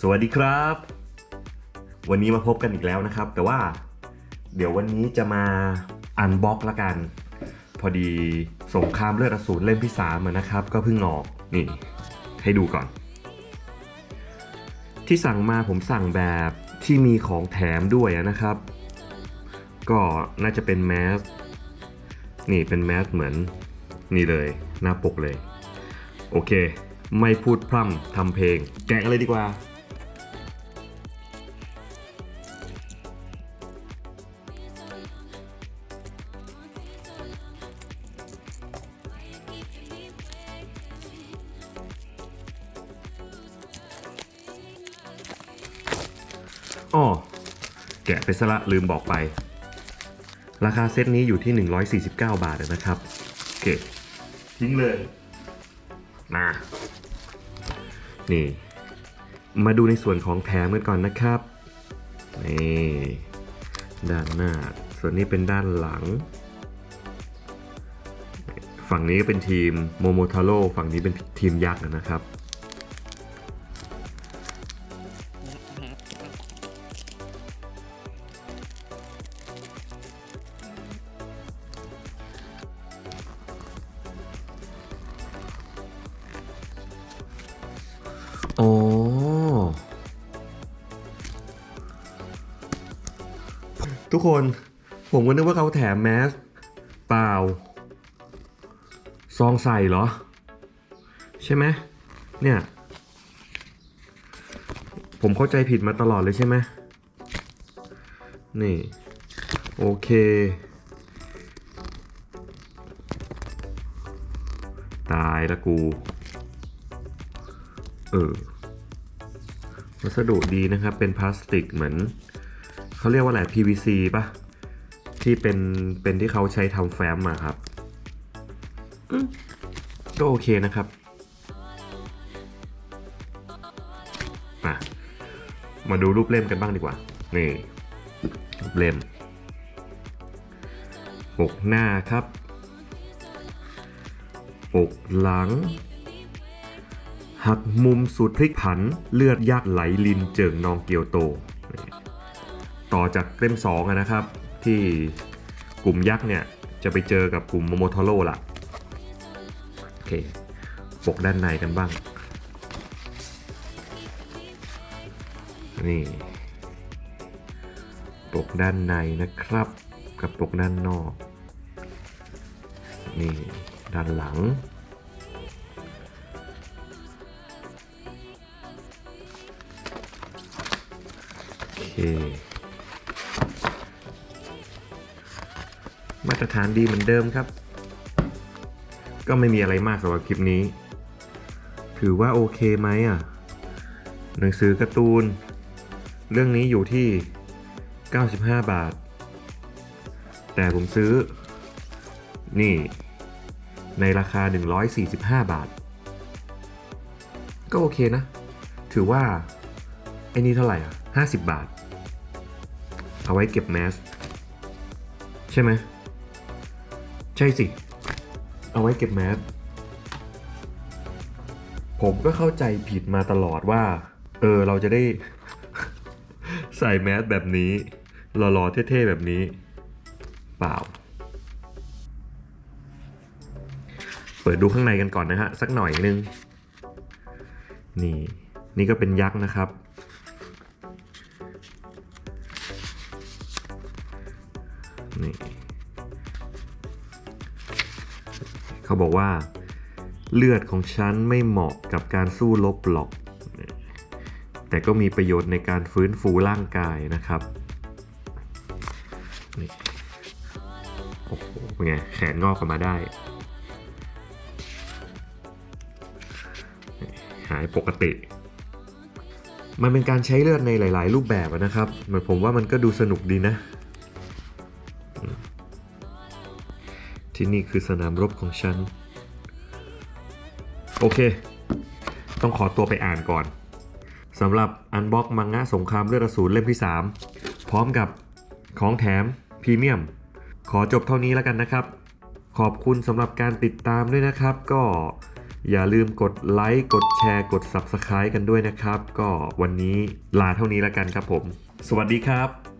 สวัสดีครับ วันนี้มาพบกันอีกแล้วนะครับ แต่ว่าเดี๋ยววันนี้จะมาอันบ็อกละกัน พอดีสงครามเลือดอสูรเล่มที่3อะนะครับ ก็เพิ่งออกนี่ ให้ดูก่อน ที่สั่งมาผมสั่งแบบที่มีของแถมด้วยนะครับ ก็น่าจะเป็นแมสนี่เป็นแมสเหมือนนี่เลยหน้าปกเลย โอเค ไม่พูดพร่ำทำเพลง แกะเลยดีกว่า อ้อแกะไปซะละลืมบอกไป ราคาเซตนี้อยู่ที่ 149 บาทนะครับโอเคทิ้งเลยมานี่ มาดูในส่วนของแถมกันก่อนนะครับนี่ด้านหน้า ส่วนนี้เป็นด้านหลัง ฝั่งนี้ก็เป็นทีมโมโมทาโร่ฝั่งนี้เป็นทีมยักษ์นะครับ อ๋อทุกคนผมก็นึกว่าเขาแถมแมสเปล่า ซองใส่เหรอ ใช่ไหมเนี่ย ผมเข้าใจผิดมาตลอดเลยใช่ไหมนี่ โอเค ตายละกู ออวัสดุดีนะครับ เป็นพลาสติกเหมือน เขาเรียกว่าอะไร PVC ปะที่เป็นเป็นที่เขาใช้ทำแฟ้มมาครับก็โอเคนะครับอะมาดูรูปเล่มกันบ้างดีกว่า นี่ รูปเล่มปกหน้าครับ ปกหลัง หักมุมสูตรพลิกผัน เลือดยักษ์ไหลลินเจิงนองเกียวโต ต่อจากเล่มสองนะครับ ที่กลุ่มยักษ์เนี่ย จะไปเจอกับกลุ่มโมโมทโร่ละโอเคปกด้านในกันบ้าง นี่ปกด้านในนะครับ กับปกด้านนอก นี่ ด้านหลัง มาตรฐานดีเหมือนเดิมครับ ก็ไม่มีอะไรมากสำหรับคลิปนี้ ถือว่าโอเคไหมอะ หนังสือการ์ตูน เรื่องนี้อยู่ที่ 95 บาท แต่ผมซื้อ นี่ ในราคา 145 บาท ก็โอเคนะ ถือว่า ไอ้นี่เท่าไหร่อะ 50 บาท เอาไว้เก็บแมสใช่ไหมใช่สิ เอาไว้เก็บแมสผมก็เข้าใจผิดมาตลอดว่า เออเราจะได้ ใส่แมสแบบนี้หล่อๆเท่ๆแบบนี้ เปล่า เปิดดูข้างในกันก่อนนะฮะ สักหน่อยนึง นี่ นี่ก็เป็นยักษ์นะครับ นี่เขาบอกว่า เลือดของฉันไม่เหมาะกับการสู้รบหรอก แต่ก็มีประโยชน์ในการฟื้นฟูร่างกายนะครับนี่โอ้โหเป็นไงแขนงอกออกมาได้ หายปกติ มันเป็นการใช้เลือดในหลาย ๆ รูปแบบนะครับ เหมือนผมว่ามันก็ดูสนุกดีนะ ที่นี่คือสนามรบของฉัน โอเค ต้องขอตัวไปอ่านก่อนสำหรับอันบ็อกมังงะสงครามเลือดอสูรเล่มที่ 3 พร้อมกับของแถมพรีเมียม ขอจบเท่านี้แล้วกันนะครับ ขอบคุณสำหรับการติดตามด้วยนะครับ ก็อย่าลืมกดไลค์ กดแชร์ กด Subscribe กันด้วยนะครับ ก็วันนี้ลาเท่านี้แล้วกันครับผม สวัสดีครับ